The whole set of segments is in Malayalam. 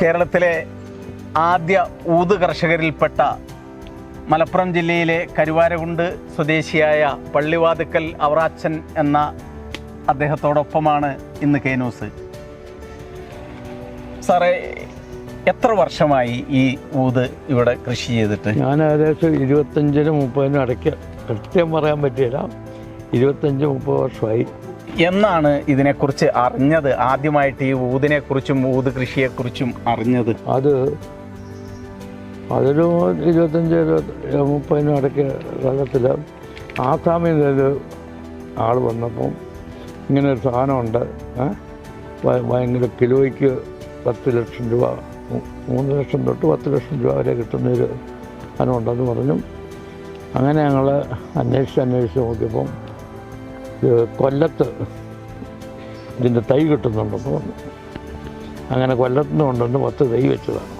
കേരളത്തിലെ ആദ്യ ഊത് കർഷകരിൽപ്പെട്ട മലപ്പുറം ജില്ലയിലെ കരുവാരകുണ്ട് സ്വദേശിയായ പള്ളിവാതുക്കൽ അവറാച്ചൻ എന്ന അദ്ദേഹത്തോടൊപ്പമാണ് ഇന്ന് കെ ന്യൂസ്. സാറേ എത്ര വർഷമായി ഈ ഊത് ഇവിടെ കൃഷി ചെയ്തിട്ട്? ഞാൻ ഏകദേശം ഇരുപത്തഞ്ചിനും മുപ്പതിനും ഇടയ്ക്ക് കൃത്യം പറയാൻ പറ്റിയില്ല. ഇരുപത്തഞ്ച് മുപ്പത് വർഷമായി. എന്നാണ് ഇതിനെക്കുറിച്ച് അറിഞ്ഞത്? ആദ്യമായിട്ട് ഈ ഊതിനെക്കുറിച്ചും ഊത് കൃഷിയെക്കുറിച്ചും അറിഞ്ഞത്? അത് അതൊരു ഇരുപത്തഞ്ച് ഇരുപത്തി മുപ്പതിനും ഇടയ്ക്ക് കാലത്തിൽ ആസാമിൽ ഒരു ആൾ വന്നപ്പം ഇങ്ങനെ ഒരു സാധനമുണ്ട്? ഭയങ്കര കിലോയ്ക്ക് പത്ത് ലക്ഷം രൂപ മൂന്ന് ലക്ഷം തൊട്ട് പത്ത് ലക്ഷം രൂപ വരെ കിട്ടുന്നൊരു സാധനമുണ്ടെന്ന് പറഞ്ഞു. അങ്ങനെ ഞങ്ങൾ അന്വേഷിച്ച് അന്വേഷിച്ച് നോക്കിയപ്പം കൊല്ലത്ത് ഇതിന്റെ തൈ കിട്ടുന്നുണ്ടെന്ന് പറഞ്ഞു അങ്ങനെ കൊല്ലത്ത് നിന്ന് കൊണ്ടുവന്ന് പത്ത് തൈ വെച്ചതാണ്.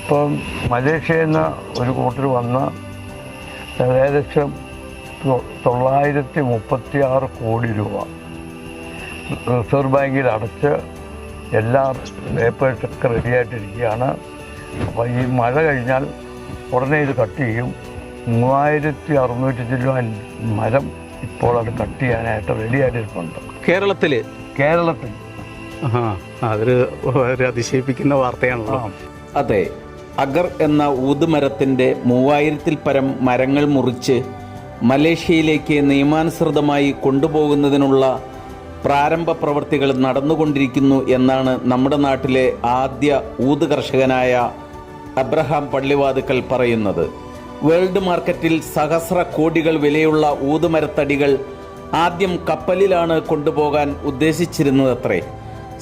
ഇപ്പം മലേഷ്യയിൽ നിന്ന് ഒരു കൂട്ടർ വന്ന് ഏകദേശം തൊള്ളായിരത്തി മുപ്പത്തി ആറ് കോടി രൂപ റിസർവ് ബാങ്കിൽ അടച്ച് എല്ലാ പേപ്പേഴ്സൊക്കെ റെഡിയായിട്ടിരിക്കുകയാണ്. അപ്പോൾ ഈ മഴ കഴിഞ്ഞാൽ ഉടനെ ഇത് കട്ട് ചെയ്യും. മൂവായിരത്തി അറുന്നൂറ്റി ചില്ലുവാൻ മരം ഇപ്പോൾ അത് കട്ട് ചെയ്യാനായിട്ട് റെഡിയായിട്ടിരിപ്പുണ്ട് കേരളത്തിൽ. കേരളത്തിൽ അതൊരു ഒരു അതിശയിപ്പിക്കുന്ന വാർത്തയാണല്ലോ. അതെ അഗർ എന്ന ഊതുമരത്തിന്റെ മൂവായിരത്തിൽ പരം മരങ്ങൾ മുറിച്ച് മലേഷ്യയിലേക്ക് നിയമാനുസൃതമായി കൊണ്ടുപോകുന്നതിനുള്ള പ്രാരംഭ പ്രവർത്തികൾ നടന്നുകൊണ്ടിരിക്കുന്നു എന്നാണ് നമ്മുടെ നാട്ടിലെ ആദ്യ ഊത് കർഷകനായ അബ്രഹാം പള്ളിവാതുക്കൽ പറയുന്നത്. വേൾഡ് മാർക്കറ്റിൽ സഹസ്ര കോടികൾ വിലയുള്ള ഊതുമരത്തടികൾ ആദ്യം കപ്പലിലാണ് കൊണ്ടുപോകാൻ ഉദ്ദേശിച്ചിരുന്നതത്രേ.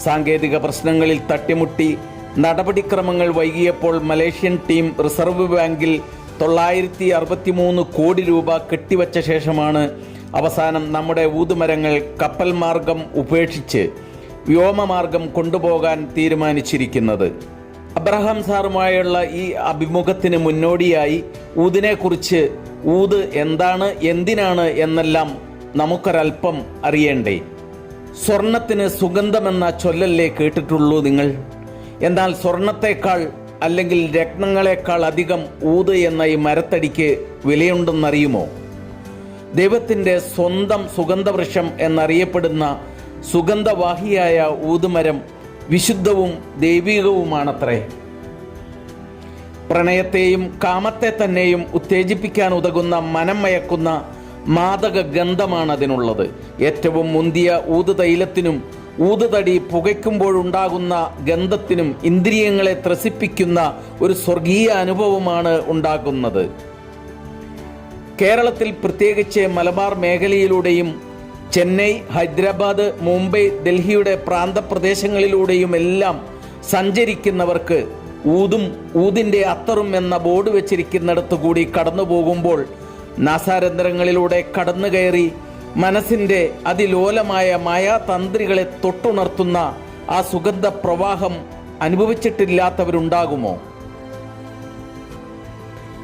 സാങ്കേതിക പ്രശ്നങ്ങളിൽ തട്ടിമുട്ടി നടപടിക്രമങ്ങൾ വൈകിയപ്പോൾ മലേഷ്യൻ ടീം റിസർവ് ബാങ്കിൽ തൊള്ളായിരത്തി അറുപത്തിമൂന്ന് കോടി രൂപ കെട്ടിവച്ച ശേഷമാണ് അവസാനം നമ്മുടെ ഊതുമരങ്ങൾ കപ്പൽ മാർഗം ഉപേക്ഷിച്ച് വ്യോമമാർഗം കൊണ്ടുപോകാൻ തീരുമാനിച്ചിരിക്കുന്നത്. അബ്രഹാം സാറുമായുള്ള ഈ അഭിമുഖത്തിന് മുന്നോടിയായി ഊതിനെക്കുറിച്ച് ഊത് എന്താണ് എന്തിനാണ് എന്നെല്ലാം നമുക്കൊരൽപ്പം അറിയണ്ടേ? സ്വർണത്തിന് സുഗന്ധമെന്ന ചൊല്ലല്ലേ കേട്ടിട്ടുള്ളൂ നിങ്ങൾ? എന്നാൽ സ്വർണത്തേക്കാൾ അല്ലെങ്കിൽ രത്നങ്ങളെക്കാൾ അധികം ഊത് എന്ന ഈ മരത്തടിക്ക് വിലയുണ്ടെന്നറിയുമോ? ദൈവത്തിന്റെ സ്വന്തം സുഗന്ധവൃക്ഷം എന്നറിയപ്പെടുന്ന സുഗന്ധവാഹിയായ ഊതുമരം വിശുദ്ധവും ദൈവികവുമാണത്രേ. പ്രണയത്തെയും കാമത്തെ തന്നെയും ഉത്തേജിപ്പിക്കാൻ ഉതകുന്ന മനം മയക്കുന്ന മാദക ഗന്ധമാണ് അതിനുള്ളത് ഏറ്റവും മുന്തിയ ഊത് തൈലത്തിനും ഊതുതടി പുകയ്ക്കുമ്പോഴുണ്ടാകുന്ന ഗന്ധത്തിനും ഇന്ദ്രിയങ്ങളെ ത്രസിപ്പിക്കുന്ന ഒരു സ്വർഗീയ അനുഭവമാണ് ഉണ്ടാകുന്നത്. കേരളത്തിൽ പ്രത്യേകിച്ച് മലബാർ മേഖലയിലൂടെയും ചെന്നൈ ഹൈദരാബാദ് മുംബൈ ഡൽഹിയുടെ പ്രാന്തപ്രദേശങ്ങളിലൂടെയുമെല്ലാം സഞ്ചരിക്കുന്നവർക്ക് ഊതും ഊതിന്റെ അത്തറും എന്ന ബോർഡ് വെച്ചിരിക്കുന്നിടത്തു കൂടി കടന്നു പോകുമ്പോൾ നാസാരന്ധ്രങ്ങളിലൂടെ കടന്നു കയറി മനസ്സിന്റെ അതിലോലമായ മായാതന്ത്രികളെ തൊട്ടുണർത്തുന്ന ആ സുഗന്ധ പ്രവാഹം അനുഭവിച്ചിട്ടില്ലാത്തവരുണ്ടാകുമോ?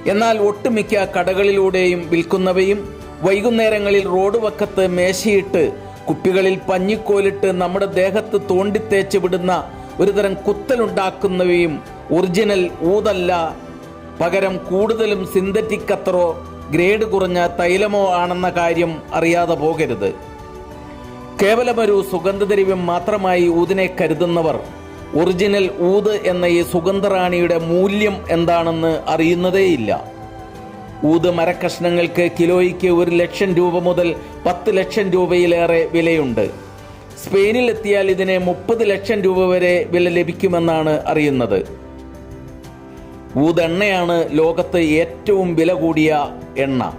എന്നാൽ ഒട്ടുമിക്ക കടകളിലൂടെയും വിൽക്കുന്നവയും വൈകുന്നേരങ്ങളിൽ റോഡ് വക്കത്ത് മേശയിട്ട് കുപ്പികളിൽ പഞ്ഞിക്കോലിട്ട് നമ്മുടെ ദേഹത്ത് തോണ്ടിത്തേച്ച് വിടുന്ന ഒരുതരം കുത്തലുണ്ടാക്കുന്നവയും ഒറിജിനൽ ഊതല്ല. പകരം കൂടുതലും സിന്തറ്റിക് അത്രോ ഗ്രേഡ് കുറഞ്ഞ തൈലമോ ആണെന്ന കാര്യം അറിയാതെ പോകരുത്. കേവലമൊരു സുഗന്ധദ്രവ്യം മാത്രമായി ഊതിനെ കരുതുന്നവർ ഒറിജിനൽ ഊത് എന്ന ഈ സുഗന്ധറാണിയുടെ മൂല്യം എന്താണെന്ന് അറിയുന്നതേയില്ല. ഊത് മരക്കഷ്ണങ്ങൾക്ക് കിലോയ്ക്ക് ഒരു ലക്ഷം രൂപ മുതൽ പത്ത് ലക്ഷം രൂപയിലേറെ വിലയുണ്ട്. സ്പെയിനിൽ എത്തിയാൽ ഇതിന് മുപ്പത് ലക്ഷം രൂപ വരെ വില ലഭിക്കുമെന്നാണ് അറിയുന്നത്. ഊതെണ്ണയാണ് ലോകത്ത് ഏറ്റവും വില കൂടിയ എണ്ണ.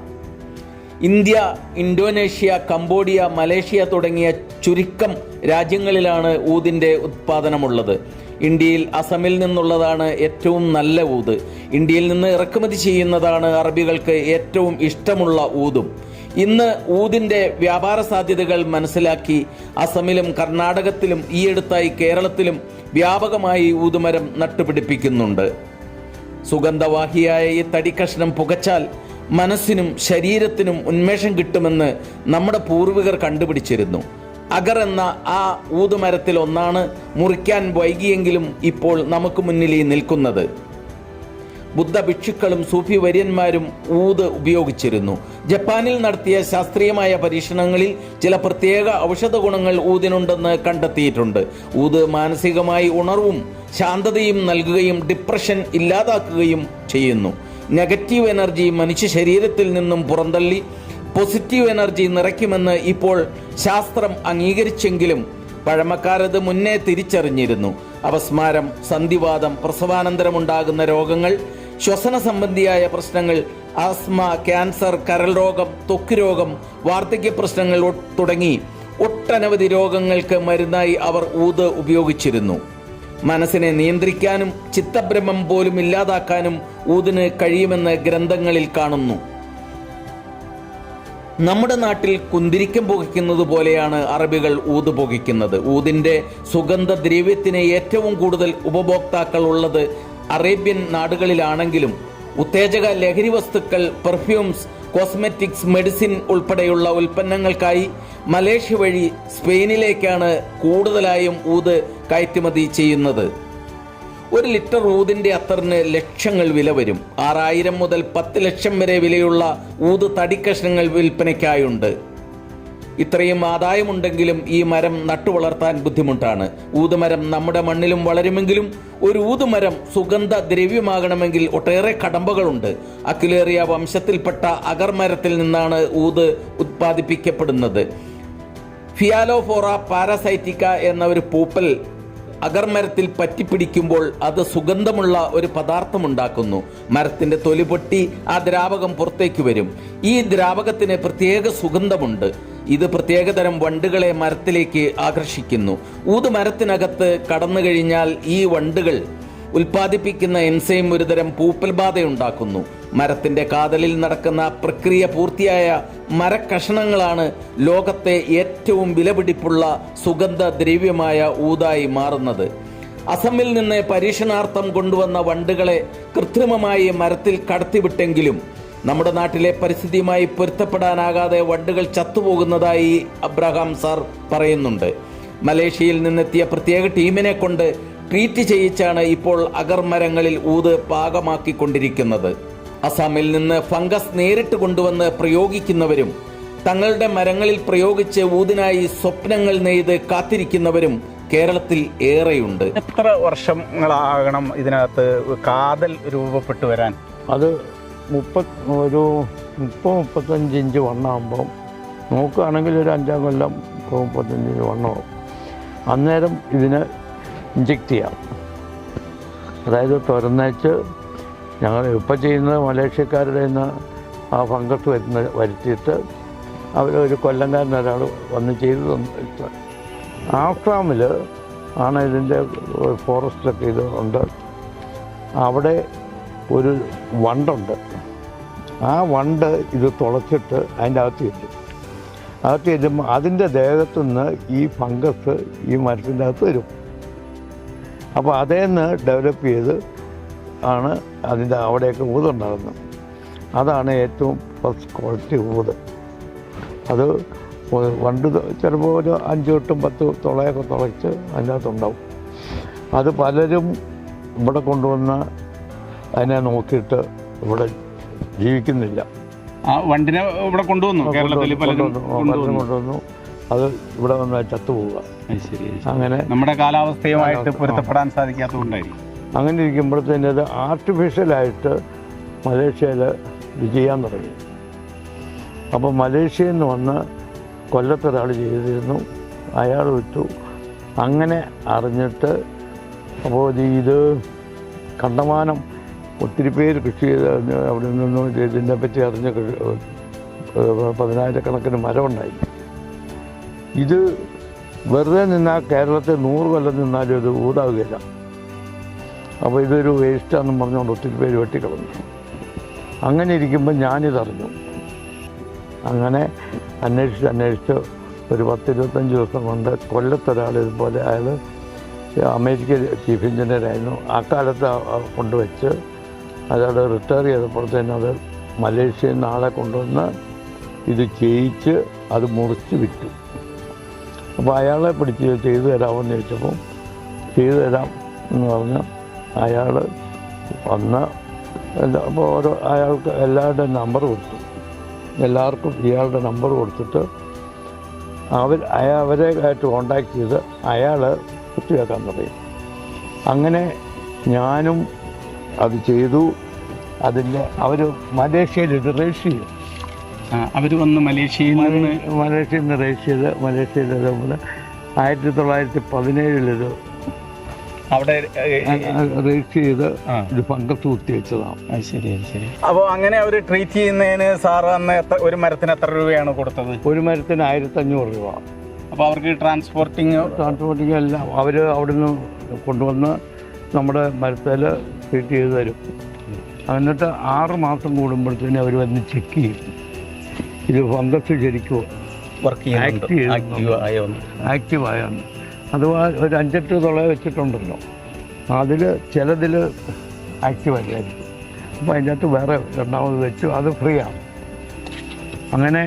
ഇന്ത്യ ഇന്തോനേഷ്യ കംബോഡിയ മലേഷ്യ തുടങ്ങിയ ചുരുക്കം രാജ്യങ്ങളിലാണ് ഊതിന്റെ ഉത്പാദനമുള്ളത്. ഇന്ത്യയിൽ അസമിൽ നിന്നുള്ളതാണ് ഏറ്റവും നല്ല ഊത്. ഇന്ത്യയിൽ നിന്ന് ഇറക്കുമതി ചെയ്യുന്നതാണ് അറബികൾക്ക് ഏറ്റവും ഇഷ്ടമുള്ള ഊതും. ഇന്ന് ഊതിന്റെ വ്യാപാര സാധ്യതകൾ മനസ്സിലാക്കി അസമിലും കർണാടകത്തിലും ഈയടുത്തായി കേരളത്തിലും വ്യാപകമായി ഊതുമരം നട്ടുപിടിപ്പിക്കുന്നുണ്ട്. സുഗന്ധവാഹിയായ ഈ തടിക്കഷ്ണം പുകച്ചാൽ മനസ്സിനും ശരീരത്തിനും ഉന്മേഷം കിട്ടുമെന്ന് നമ്മുടെ പൂർവികർ കണ്ടുപിടിച്ചിരുന്നു. അഗർ എന്ന ആ ഊതുമരത്തിൽ ഒന്നാണ് മുറിക്കാൻ വൈകിയെങ്കിലും ഇപ്പോൾ നമുക്ക് മുന്നിൽ ഈ നിൽക്കുന്നത്. ബുദ്ധ ഭിക്ഷുക്കളും സൂഫി വര്യന്മാരും ഊത് ഉപയോഗിച്ചിരുന്നു. ജപ്പാനിൽ നടത്തിയ ശാസ്ത്രീയമായ പരീക്ഷണങ്ങളിൽ ചില പ്രത്യേക ഔഷധ ഗുണങ്ങൾ ഊതിനുണ്ടെന്ന് കണ്ടെത്തിയിട്ടുണ്ട്. ഊത് മാനസികമായി ഉണർവും ശാന്തതയും നൽകുകയും ഡിപ്രഷൻ ഇല്ലാതാക്കുകയും ചെയ്യുന്നു. നെഗറ്റീവ് എനർജി മനുഷ്യ ശരീരത്തിൽ നിന്നും പുറന്തള്ളി പോസിറ്റീവ് എനർജി നിറയ്ക്കുമെന്ന് ഇപ്പോൾ ശാസ്ത്രം അംഗീകരിച്ചെങ്കിലും പഴമക്കാരത് മുന്നേ തിരിച്ചറിഞ്ഞിരുന്നു. അപസ്മാരം സന്ധിവാദം പ്രസവാനന്തരമുണ്ടാകുന്ന രോഗങ്ങൾ ശ്വസന സംബന്ധിയായ പ്രശ്നങ്ങൾ ആസ്മ ക്യാൻസർ കരൾ രോഗം ത്വക്ക് രോഗം വാർദ്ധക്യ പ്രശ്നങ്ങൾ തുടങ്ങി ഒട്ടനവധി രോഗങ്ങൾക്ക് മരുന്നായി അവർ ഊത് ഉപയോഗിച്ചിരുന്നു. മനസ്സിനെ നിയന്ത്രിക്കാനും ചിത്തഭ്രമം പോലും ഇല്ലാതാക്കാനും ഊതിന് കഴിയുമെന്ന് ഗ്രന്ഥങ്ങളിൽ കാണുന്നു. നമ്മുടെ നാട്ടിൽ കുന്തിരിക്കം പുകയ്ക്കുന്നത് പോലെയാണ് അറബികൾ ഊത് പുകയ്ക്കുന്നത്. ഊതിന്റെ സുഗന്ധ ദ്രവ്യത്തിന് ഏറ്റവും കൂടുതൽ ഉപഭോക്താക്കൾ ഉള്ളത് അറേബ്യൻ നാടുകളിലാണെങ്കിലും ഉത്തേജക ലഹരി വസ്തുക്കൾ പെർഫ്യൂംസ് കോസ്മെറ്റിക്സ് മെഡിസിൻ ഉൾപ്പെടെയുള്ള ഉൽപ്പന്നങ്ങൾക്കായി മലേഷ്യ വഴി സ്പെയിനിലേക്കാണ് കൂടുതലായും ഊത് കയറ്റുമതി ചെയ്യുന്നത്. ഒരു ലിറ്റർ ഊതിന്റെ അത്തറിന് ലക്ഷങ്ങൾ വില വരും. ആറായിരം മുതൽ പത്ത് ലക്ഷം വരെ വിലയുള്ള ഊത് തടിക്കഷ്ണങ്ങൾ വിൽപ്പനയ്ക്കായുണ്ട്. ഇത്രയും ആദായമുണ്ടെങ്കിലും ഈ മരം നട്ടുവളർത്താൻ ബുദ്ധിമുട്ടാണ്. ഊതുമരം നമ്മുടെ മണ്ണിലും വളരുമെങ്കിലും ഒരു ഊതുമരം സുഗന്ധ ദ്രവ്യമാകണമെങ്കിൽ ഒട്ടേറെ കടമ്പകളുണ്ട്. അക്കിലേറിയ വംശത്തിൽപ്പെട്ട അഗർമരത്തിൽ നിന്നാണ് ഊത് ഉത്പാദിപ്പിക്കപ്പെടുന്നത്. ഫിയാലോഫോറ പാരാസൈറ്റിക്ക എന്ന ഒരു പൂപ്പൽ അഗർമരത്തിൽ പറ്റിപ്പിടിക്കുമ്പോൾ അത് സുഗന്ധമുള്ള ഒരു പദാർത്ഥമുണ്ടാക്കുന്നു. മരത്തിന്റെ തൊലി പൊട്ടി ആ ദ്രാവകം പുറത്തേക്ക് വരും. ഈ ദ്രാവകത്തിന് പ്രത്യേക സുഗന്ധമുണ്ട്. ഇത് പ്രത്യേകതരം വണ്ടുകളെ മരത്തിലേക്ക് ആകർഷിക്കുന്നു. ഊത് മരത്തിനകത്ത് കടന്നു കഴിഞ്ഞാൽ ഈ വണ്ടുകൾ ഉൽപ്പാദിപ്പിക്കുന്ന എൻസൈം ഒരുതരം പൂപ്പൽ ബാധയുണ്ടാക്കുന്നു. മരത്തിന്റെ കാതലിൽ നടക്കുന്ന പ്രക്രിയ പൂർത്തിയായ മരക്കഷണങ്ങളാണ് ലോകത്തെ ഏറ്റവും വിലപിടിപ്പുള്ള സുഗന്ധ ദ്രവ്യമായ ഊതായി മാറുന്നത്. അസമിൽ നിന്ന് പരീക്ഷണാർത്ഥം കൊണ്ടുവന്ന വണ്ടുകളെ കൃത്രിമമായി മരത്തിൽ കടത്തിവിട്ടെങ്കിലും നമ്മുടെ നാട്ടിലെ പരിസ്ഥിതിയുമായി പൊരുത്തപ്പെടാനാകാതെ വണ്ടുകൾ ചത്തുപോകുന്നതായി അബ്രഹാം സാർ പറയുന്നുണ്ട്. മലേഷ്യയിൽ നിന്നെത്തിയ പ്രത്യേക ടീമിനെ കൊണ്ട് ട്രീറ്റ് ചെയ്യിച്ചാണ് ഇപ്പോൾ അഗർമരങ്ങളിൽ ഊത് പാകമാക്കിക്കൊണ്ടിരിക്കുന്നത്. അസാമിൽ നിന്ന് ഫംഗസ് നേരിട്ട് കൊണ്ടുവന്ന് പ്രയോഗിക്കുന്നവരും തങ്ങളുടെ മരങ്ങളിൽ പ്രയോഗിച്ച് ഊതിനായി സ്വപ്നങ്ങൾ നെയ്ത് കാത്തിരിക്കുന്നവരും കേരളത്തിൽ ഏറെയുണ്ട്. എത്ര വർഷങ്ങളാകണം ഇതിനകത്ത് കാതൽ രൂപപ്പെട്ടു വരാൻ? അത് മുപ്പത് ഒരു മുപ്പത് മുപ്പത്തഞ്ച് ഇഞ്ച് വണ്ണാകുമ്പോൾ നോക്കുകയാണെങ്കിൽ ഒരു അഞ്ചാം കൊല്ലം മുപ്പത് മുപ്പത്തഞ്ച് ഇഞ്ച് വണ്ണമാകും അന്നേരം ഇതിന് ഇഞ്ചെക്റ്റ് ചെയ്യാം. അതായത് തുറന്നേച്ച് ഞങ്ങൾ ഇപ്പം ചെയ്യുന്നത് മലേഷ്യക്കാരുടെ നിന്ന് ആ ഫംഗസ് വരുന്ന വരുത്തിയിട്ട് അവരൊരു കൊല്ലംകാരൻ ഒരാൾ വന്ന് ചെയ്ത് തന്നിട്ട്. ആസാമിൽ ആണ് ഇതിന്റെ ഫോറസ്റ്റൊക്കെ ഇത് ഉണ്ട്. അവിടെ ഒരു വണ്ടുണ്ട്. ആ വണ്ട് ഇത് തുളച്ചിട്ട് അതിന്റെ അകത്ത് ചെല്ലും അകത്ത് ചെല്ലുമ്പോൾ അതിന്റെ ദേഹത്തു നിന്ന് ഈ ഫംഗസ് ഈ മരത്തിന്റെ അകത്ത് വരും. അപ്പോൾ അതേ നിന്ന് ഡെവലപ്പ് ചെയ്ത് ആണ് അതിന്റെ അവിടെയൊക്കെ ഊതുണ്ടാകുന്നത് അതാണ് ഏറ്റവും ഫസ്റ്റ് ക്വാളിറ്റി ഊത്. അത് പണ്ട് വണ്ട് ചിലപ്പോൾ ഒരു അഞ്ച് തൊട്ടും പത്ത് തുളയൊക്കെ തുളച്ച് അതിനകത്തുണ്ടാവും. അത് പലരും ഇവിടെ കൊണ്ടുവന്ന് അതിനെ നോക്കിയിട്ട് ഇവിടെ ജീവിക്കുന്നില്ല. ആ വണ്ടിനെ ഇവിടെ കൊണ്ടുവന്നു? കേരളത്തിൽ പലരും കൊണ്ടുവന്നു. അത് ഇവിടെ വന്ന് ചത്തുപോവുക. ശരി അങ്ങനെ നമ്മുടെ കാലാവസ്ഥയുമായിട്ട് പൊരുത്തപ്പെടാൻ സാധിക്കാത്തതുകൊണ്ടായിരിക്കും. അങ്ങനെ ഇരിക്കുമ്പോഴത്തേന് അത് ആർട്ടിഫിഷ്യലായിട്ട് മലേഷ്യയിൽ ഇത് ചെയ്യാൻ തുടങ്ങി. അപ്പോൾ മലേഷ്യയിൽ നിന്ന് വന്ന് കൊല്ലത്തൊരാൾ ചെയ്തിരുന്നു. അയാൾ വിറ്റു അങ്ങനെ അറിഞ്ഞിട്ട് അപ്പോൾ ഇത് കണ്ടമാനം ഒത്തിരി പേര് കൃഷി ചെയ്ത് അവിടെ നിന്നും ഇതിനെപ്പറ്റി ഇതിനെ പറ്റി അറിഞ്ഞ് പതിനായിരക്കണക്കിന് മരമുണ്ടായി. ഇത് വെറുതെ നിന്നാൽ കേരളത്തിൽ നൂറ് കൊല്ലം നിന്നാലും ഇത് ഊതാവുകയില്ല അപ്പോൾ ഇതൊരു വേസ്റ്റാണെന്ന് പറഞ്ഞുകൊണ്ട് ഒത്തിരി പേര് വെട്ടിക്കളഞ്ഞു. അങ്ങനെ ഇരിക്കുമ്പോൾ ഞാനിതറിഞ്ഞു അങ്ങനെ അന്വേഷിച്ച് അന്വേഷിച്ച് ഒരു പത്തിരുപത്തഞ്ച് ദിവസം കൊണ്ട് കൊല്ലത്തൊരാൾ ഇതുപോലെ അയാൾ അമേരിക്ക ചീഫ് എഞ്ചിനീയറായിരുന്നു ആ കാലത്ത് കൊണ്ടുവച്ച് അയാൾ റിട്ടയർ ചെയ്തപ്പോഴത്തേനും അത് മലേഷ്യയിൽ നിന്ന് ആളെ കൊണ്ടുവന്ന് ഇത് ചെയ്യിച്ച് അത് മുറിച്ച് വിറ്റു അപ്പോൾ അയാളെ പിടിച്ച് ചെയ്തു തരാമെന്ന് ചോദിച്ചപ്പോൾ ചെയ്തു തരാം എന്ന് പറഞ്ഞ് അയാൾ വന്ന അപ്പോൾ ഓരോ അയാൾക്ക് എല്ലാവരുടെയും നമ്പർ കൊടുത്തു. എല്ലാവർക്കും ഇയാളുടെ നമ്പർ കൊടുത്തിട്ട് അവർ അയാൾ അവരെ ആയിട്ട് കോണ്ടാക്ട് ചെയ്ത് അയാൾ കുത്തിവെക്കാൻ തുടങ്ങി. അങ്ങനെ ഞാനും അത് ചെയ്തു. അതിന്റെ അവർ മലേഷ്യയിൽ ഇത് രജിസ്റ്റർ ചെയ്തു. അവർ വന്ന് മലേഷ്യയിൽ നിന്ന് മലേഷ്യയിൽ നിന്ന് റേസ് ചെയ്ത് മലേഷ്യയിൽ ഇതേപോലെ ആയിരത്തി തൊള്ളായിരത്തി പതിനേഴിലിത് അവിടെ റേസ് ചെയ്ത് ഒരു പങ്കത്ത് കുത്തിവെച്ചതാണ്. അത് ശരി അത് ശരി. അപ്പോൾ അങ്ങനെ അവർ ട്രീറ്റ് ചെയ്യുന്നതിന് സാർ അന്ന് എത്ര ഒരു മരത്തിന് എത്ര രൂപയാണ് കൊടുത്തത്? ഒരു മരത്തിന് ആയിരത്തഞ്ഞൂറ് രൂപ. അപ്പോൾ അവർക്ക് ട്രാൻസ്പോർട്ടിങ് ട്രാൻസ്പോർട്ടിങ് എല്ലാം അവർ അവിടെ നിന്ന് കൊണ്ടുവന്ന് നമ്മുടെ മരത്തിൽ ട്രീറ്റ് ചെയ്ത് തരും. എന്നിട്ട് ആറ് മാസം കൂടുമ്പോഴത്തേനും അവർ വന്ന് ചെക്ക് ചെയ്യും. ഇത് ഫംഗസ് ശരിക്കും വർക്ക് ചെയ്യുന്നുണ്ട്. Active ചെയ്യുന്നുണ്ട്. ആക്റ്റീവ് ആയ ഒന്ന് അഥവാ ഒരു അഞ്ചെട്ട് തുള വെച്ചിട്ടുണ്ടല്ലോ. അതിൽ ചിലതിൽ ആക്റ്റീവ് അല്ലായിരിക്കും അപ്പോൾ അതിന്റെ അകത്ത് വേറെ രണ്ടാമത് വെച്ചു. അത് ഫ്രീ ആണ്. അങ്ങനെ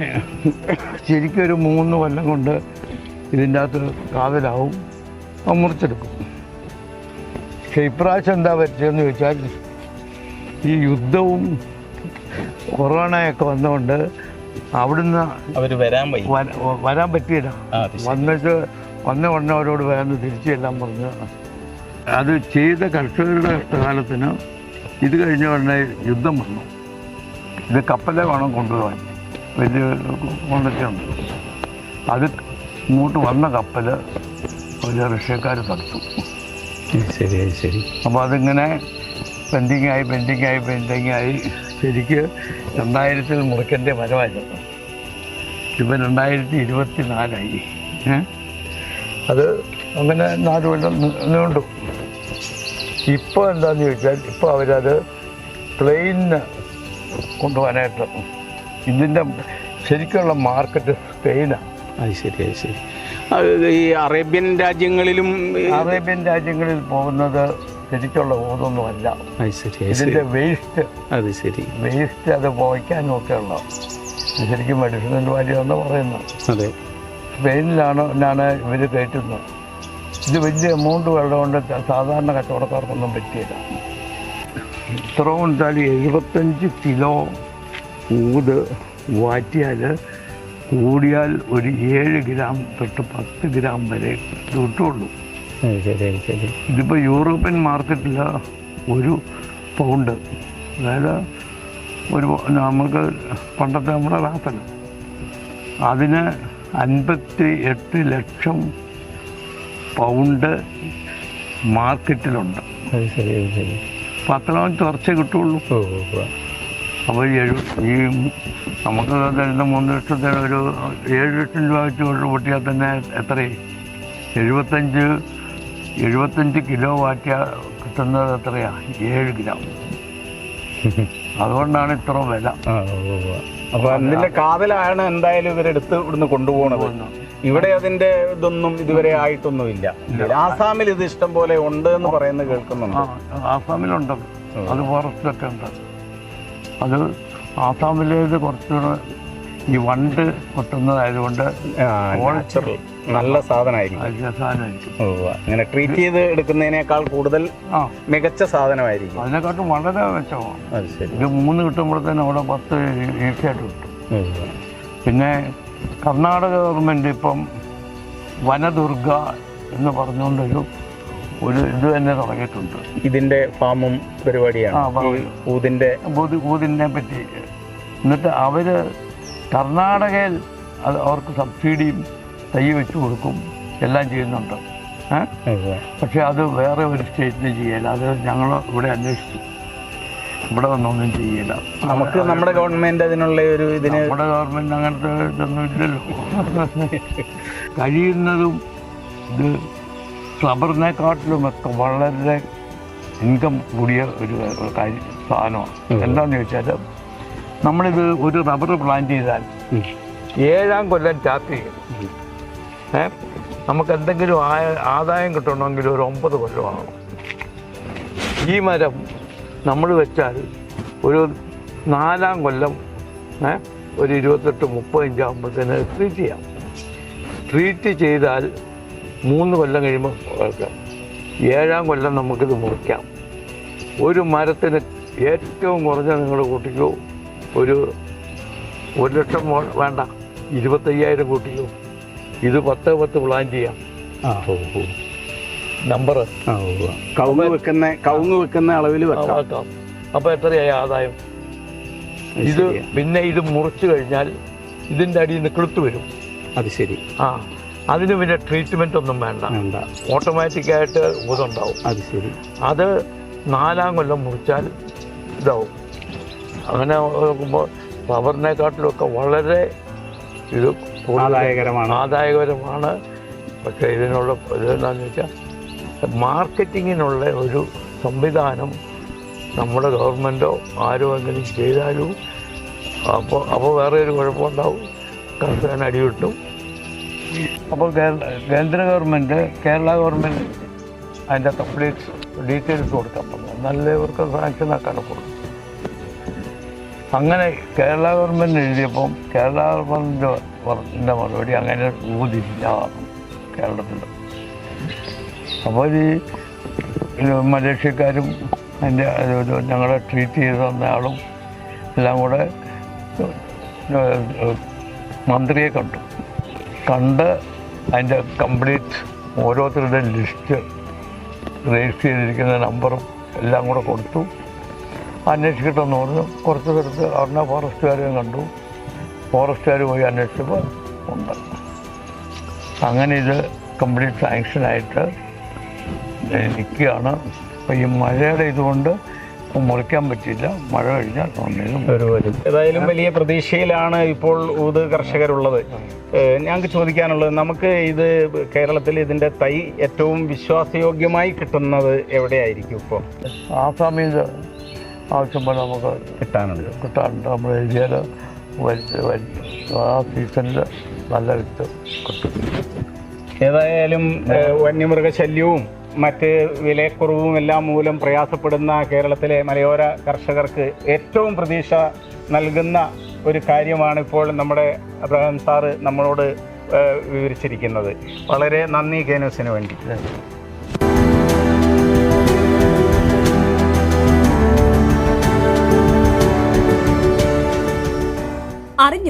ശരിക്കും ഒരു മൂന്ന് കൊല്ലം കൊണ്ട് ഇതിന്റെ അകത്ത് കാതലാവും. അത് മുറിച്ചെടുക്കും. പക്ഷേ ഇപ്രാവശ്യം എന്താ പറ്റിയെന്ന് ചോദിച്ചാൽ ഈ യുദ്ധവും കൊറോണയൊക്കെ വന്നുകൊണ്ട് അവിടുന്ന് അവർ വരാൻ വരാൻ പറ്റിയില്ല. വന്നിട്ട് വന്ന ഉടനെ അവരോട് വേഗം തിരിച്ചു ചെല്ലാൻ പറഞ്ഞു. അത് ചെയ്ത കർഷകരുടെ കാലത്തിന് ഇത് കഴിഞ്ഞ ഉടനെ യുദ്ധം വന്നു. ഇത് കപ്പലെ വേണം കൊണ്ടുപോകാൻ. വലിയ കൊണ്ടൊക്കെയുണ്ട് അത് ഇങ്ങോട്ട് വന്ന കപ്പൽ ഒരു റഷ്യക്കാർ തടുത്തു ശരി ശരി. അപ്പോൾ അതിങ്ങനെ പെൻഡിങ് ആയി പെൻഡിങ് ആയി പെൻഡിങ് ആയി. ശരിക്ക് രണ്ടായിരത്തിൽ മുറുക്കന്റെ വരവായിരുന്നു. ഇപ്പം രണ്ടായിരത്തി ഇരുപത്തി നാലായി അത് അങ്ങനെ നാല് കൊല്ലം നീണ്ടു. ഇപ്പോൾ എന്താണെന്ന് ചോദിച്ചാൽ ഇപ്പോൾ അവരത് പ്ലെയിനിന് കൊണ്ടുപോകാനായിട്ട് ഇതിന്റെ ശരിക്കുള്ള മാർക്കറ്റ് സ്പെയിനാണ് അത് ശരി അത് ശരി. ഈ അറേബ്യൻ രാജ്യങ്ങളിലും അറേബ്യൻ രാജ്യങ്ങളിൽ പോകുന്നത് ശരിക്കുള്ള ഓതൊന്നുമല്ല. ഇതിന്റെ വേസ്റ്റ് അത് ശരി. വേസ്റ്റ് അത് പോയിക്കാനും ഒക്കെ ഉള്ള ശരിക്കും മെഡിസിനൽ വാല്യൂ എന്ന് പറയുന്നത്. അതെ. സ്പെയിനിലാണ് ഞാൻ ഇവർ കയറ്റുന്നത്. ഇത് വലിയ എമൗണ്ട് വെള്ളമുണ്ട് സാധാരണ കച്ചവടക്കാർക്കൊന്നും പറ്റിയില്ല. ഇത്ര കൊണ്ടാൽ എഴുപത്തഞ്ച് കിലോ ഊത് വാറ്റിയാൽ കൂടിയാൽ ഒരു ഏഴ് ഗ്രാം തൊട്ട് പത്ത് ഗ്രാം വരെ കിട്ടുള്ളൂ ശരി ശരി ഇതിപ്പോൾ യൂറോപ്യൻ മാർക്കറ്റിൽ ഒരു പൗണ്ട് അതായത് ഒരു നമുക്ക് പണ്ടത്തെ നമ്മുടെ റാപ്പൽ അതിന് അൻപത്തി എട്ട് ലക്ഷം പൗണ്ട് മാർക്കറ്റിലുണ്ട്. ശരി ശരി കുറച്ചേ കിട്ടുള്ളൂ. അപ്പോൾ എഴു ഈ നമുക്ക് തരുന്ന മൂന്ന് ലക്ഷത്തിന് ഒരു ഏഴ് ലക്ഷം രൂപ വെച്ച് കൊണ്ട് പൊട്ടിയാൽ തന്നെ എത്രയും എഴുപത്തഞ്ച് എഴുപത്തഞ്ച് കിലോ വാറ്റിയ കിട്ടുന്നത് എത്രയാ? ഏഴ് ഗ്രാം. അതുകൊണ്ടാണ് ഇത്ര വില. അപ്പൊ അതിന്റെ കാതലാണ് എന്തായാലും ഇവരെടുത്ത് ഇവിടുന്ന് കൊണ്ടുപോകണത് ഇവിടെ അതിന്റെ ഇതൊന്നും ഇതുവരെ ആയിട്ടൊന്നുമില്ല. ആസാമിൽ ഇത് ഇഷ്ടം പോലെ ഉണ്ട് എന്ന് പറയുന്നത് കേൾക്കുന്നുണ്ട്. ആസാമിലുണ്ട്. അത് ഫോറസ്റ്റിലൊക്കെ ഉണ്ട്. അത് ആസാമിലേത് കുറച്ചുകൂടെ ഈ വണ്ട് കൊട്ടുന്നതായതുകൊണ്ട് കൊണ്ട് നല്ല സാധനമായിരിക്കും. ഓ അങ്ങനെ ട്രീറ്റ് ചെയ്ത് എടുക്കുന്നതിനേക്കാൾ കൂടുതൽ മികച്ച സാധനമായിരിക്കും. അതിനെക്കാട്ടും വളരെ മെച്ചമാണ്. ഇത് മൂന്ന് കിട്ടുമ്പോഴത്തേനും അവിടെ പത്ത് ഈസിയായിട്ട് കിട്ടും. പിന്നെ കർണാടക ഗവൺമെന്റ് ഇപ്പം വനദുർഗ എന്ന് പറഞ്ഞുകൊണ്ടൊരു ഒരു ഇത് തന്നെ തുടങ്ങിയിട്ടുണ്ട്. ഇതിന്റെ ഫാമും പരിപാടിയാണ്. ഊതിന്റെ ഊതിനെ പറ്റി. എന്നിട്ട് അവർ കർണാടകയിൽ അത് അവർക്ക് സബ്സിഡിയും തൈ വെച്ച് കൊടുക്കും. എല്ലാം ചെയ്യുന്നുണ്ട്. പക്ഷേ അത് വേറെ ഒരു സ്റ്റേറ്റിന് ചെയ്യില്ല. അത് ഞങ്ങൾ ഇവിടെ അന്വേഷിച്ചു. ഇവിടെ വന്നൊന്നും ചെയ്യില്ല. നമുക്ക് നമ്മുടെ ഗവൺമെന്റ് അതിനുള്ള ഒരു ഇതിന് നമ്മുടെ ഗവൺമെന്റ് അങ്ങനത്തെ ഇതൊന്നും ഇല്ലല്ലോ. കഴിയുന്നതും ഇത് റബ്ബറിനെക്കാട്ടിലുമൊക്കെ വളരെ ഇൻകം കൂടിയ ഒരു കാര്യം സാധനമാണ്. എന്താണെന്ന് ചോദിച്ചാൽ നമ്മളിത് ഒരു റബ്ബർ പ്ലാന്റ് ചെയ്താൽ ഏഴാം കൊല്ലം ചെയ്യും. ഏ? നമുക്ക് എന്തെങ്കിലും ആയ- ആദായം കിട്ടണമെങ്കിൽ ഒരു ഒമ്പത് കൊല്ലമാണ് ഈ മരം നമ്മൾ വെച്ചാൽ ഒരു നാലാം കൊല്ലം ഏ? ഒരു ഇരുപത്തെട്ട് മുപ്പത് ഇഞ്ചാകുമ്പോഴത്തേന് ട്രീറ്റ് ചെയ്യാം. ട്രീറ്റ് ചെയ്താൽ മൂന്ന് കൊല്ലം കഴിയുമ്പോൾ ഏഴാം കൊല്ലം നമുക്കിത് മുറിക്കാം. ഒരു മരത്തിന് ഏറ്റവും കുറഞ്ഞ നിങ്ങൾ കൂട്ടിക്കോ. ഒരു ഒരു ലക്ഷം വേണ്ട. ഇരുപത്തയ്യായിരം കൂട്ടിയോ ഇത് പത്ത് പത്ത് പ്ലാൻ ചെയ്യാം. നമ്പർ. കവുങ്ങ് വെക്കുന്ന കവുങ്ങ് വെക്കുന്ന അളവിൽ വെക്കാം. അപ്പോൾ എത്രയായി ആദായം? ഇത് പിന്നെ ഇത് മുറിച്ചു കഴിഞ്ഞാൽ ഇതിന്റെ അടിയിൽ നിന്ന് കിളുത്ത് വരും. അത് ശരി. ആ. അതിന് പിന്നെ ട്രീറ്റ്മെന്റ് ഒന്നും വേണ്ട. ഓട്ടോമാറ്റിക് ഓട്ടോമാറ്റിക്കായിട്ട് ഉപതുണ്ടാവും അത് ശരി. അത് നാലാം കൊല്ലം മുറിച്ചാൽ ഇതാവും. അങ്ങനെ നോക്കുമ്പോൾ റബ്ബറിനെക്കാട്ടിലൊക്കെ വളരെ ഇത് ആദായകരമാണ്. ആദായകരമാണ്. പക്ഷേ ഇതിനുള്ള ഇതെന്താണെന്ന് വെച്ചാൽ മാർക്കറ്റിങ്ങിനുള്ള ഒരു സംവിധാനം നമ്മുടെ ഗവൺമെന്റോ ആരോ എങ്കിലും ചെയ്താലും അപ്പോൾ അപ്പോൾ വേറെ ഒരു കുഴപ്പമുണ്ടാവും. കർഷകൻ അടി കിട്ടും. അപ്പോൾ കേരള കേന്ദ്ര ഗവൺമെന്റ് കേരള ഗവൺമെന്റ് അതിന്റെ കംപ്ലീറ്റ് ഡീറ്റെയിൽസ് കൊടുക്കാൻ പറഞ്ഞു നല്ല ഇവർക്ക് സാങ്ഷൻ ആക്കാനൊക്കെ കൊടുക്കും. അങ്ങനെ കേരള ഗവൺമെന്റ് എഴുതിയപ്പം കേരള ഗവൺമെന്റിന്റെ മറുപടി അങ്ങനെ ഊതില്ല കേരളത്തിൽ അപ്പോൾ ഈ മലേഷ്യക്കാരും അതിന്റെ ഞങ്ങളെ ട്രീറ്റ് ചെയ്ത് തന്ന ആളും എല്ലാം കൂടെ മന്ത്രിയെ കണ്ടു. കണ്ട് അതിന്റെ കംപ്ലീറ്റ് ഓരോരുത്തരുടെ ലിസ്റ്റ് രജിസ്റ്റർ ചെയ്തിരിക്കുന്ന നമ്പറും എല്ലാം കൂടെ കൊടുത്തു. അന്വേഷിക്കട്ടെന്ന് പറഞ്ഞു. കുറച്ച് സ്ഥലത്ത് അവിടെ ഫോറസ്റ്റുകാരെയും കണ്ടു. ഫോറസ്റ്റുകാർ പോയി അന്വേഷിച്ചപ്പോൾ ഉണ്ട്. അങ്ങനെ ഇത് കംപ്ലീറ്റ് സാങ്ഷനായിട്ട് നിൽക്കുകയാണ്. അപ്പോൾ ഈ മഴയുടെ ഇതുകൊണ്ട് മുറിക്കാൻ പറ്റിയില്ല. മഴ കഴിഞ്ഞാൽ ഏതായാലും വലിയ പ്രതീക്ഷയിലാണ് ഇപ്പോൾ ഊത് കർഷകരുള്ളത്. ഞങ്ങൾക്ക് ചോദിക്കാനുള്ളത് നമുക്ക് ഇത് കേരളത്തിൽ ഇതിന്റെ തൈ ഏറ്റവും വിശ്വാസയോഗ്യമായി കിട്ടുന്നത് എവിടെയായിരിക്കും ഇപ്പോൾ ആസാമിൽ ആവശ്യം പോലെ നമുക്ക് കിട്ടാനുണ്ട്. കിട്ടാറുണ്ട് നമ്മൾ ഏരിയയിൽ ആ സീസണിൽ നല്ല വിത്ത് കിട്ടും. ഏതായാലും വന്യമൃഗശല്യവും മറ്റ് വിലക്കുറവും എല്ലാം മൂലം പ്രയാസപ്പെടുന്ന കേരളത്തിലെ മലയോര കർഷകർക്ക് ഏറ്റവും പ്രതീക്ഷ നൽകുന്ന ഒരു കാര്യമാണ് ഇപ്പോൾ നമ്മുടെ അബ്രഹാം സാറ് നമ്മളോട് വിവരിച്ചിരിക്കുന്നത്. വളരെ നന്ദി കേനൂസിന് വേണ്ടി.